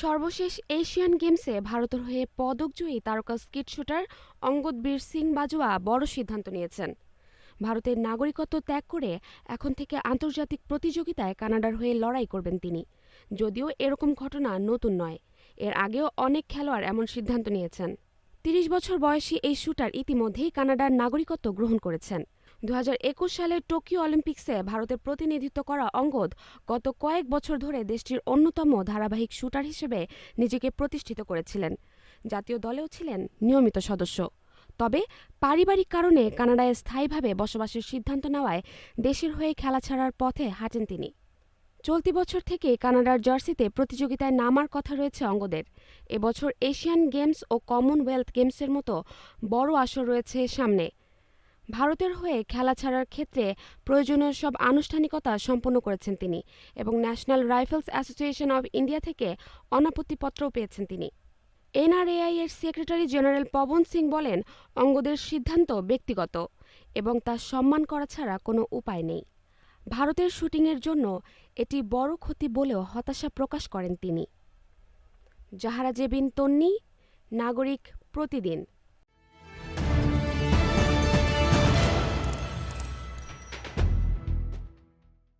সর্বশেষ এশিয়ান গেমসে ভারতের হয়ে পদকজয়ী তারকা স্কিট শুটার অঙ্গদ বীর সিং বাজওয়া বড় সিদ্ধান্ত নিয়েছেন। ভারতের নাগরিকত্ব ত্যাগ করে এখন থেকে আন্তর্জাতিক প্রতিযোগিতায় কানাডার হয়ে লড়াই করবেন তিনি। যদিও এরকম ঘটনা নতুন নয়, এর আগেও অনেক খেলোয়াড় এমন সিদ্ধান্ত নিয়েছেন। তিরিশ বছর বয়সী এই শুটার ইতিমধ্যেই কানাডার নাগরিকত্ব গ্রহণ করেছেন। দু সালের টোকিও অলিম্পিক্সে ভারতের প্রতিনিধিত্ব করা অঙ্গদ গত কয়েক বছর ধরে দেশটির অন্যতম ধারাবাহিক শুটার হিসেবে নিজেকে প্রতিষ্ঠিত করেছিলেন। জাতীয় দলেও ছিলেন নিয়মিত সদস্য। তবে পারিবারিক কারণে কানাডায় স্থায়ীভাবে বসবাসের সিদ্ধান্ত নেওয়ায় দেশের হয়ে খেলা ছাড়ার পথে হাঁটেন তিনি। চলতি বছর থেকে কানাডার জার্সিতে প্রতিযোগিতায় নামার কথা রয়েছে অঙ্গদের। এবছর এশিয়ান গেমস ও কমনওয়েলথ গেমসের মতো বড় আসর রয়েছে সামনে। ভারতের হয়ে খেলা ছাড়ার ক্ষেত্রে প্রয়োজনীয় সব আনুষ্ঠানিকতা সম্পন্ন করেছেন তিনি এবং national rifles association of India থেকে অনাপত্তিপত্রও পেয়েছেন তিনি। এনআরএআই এর সেক্রেটারি জেনারেল পবন সিং বলেন, অঙ্গদের সিদ্ধান্ত ব্যক্তিগত এবং তা সম্মান করা ছাড়া কোনো উপায় নেই। ভারতের শুটিংয়ের জন্য এটি বড় ক্ষতি বলেও হতাশা প্রকাশ করেন তিনি। জাহারা জেবিন তন্নি, নাগরিক প্রতিদিন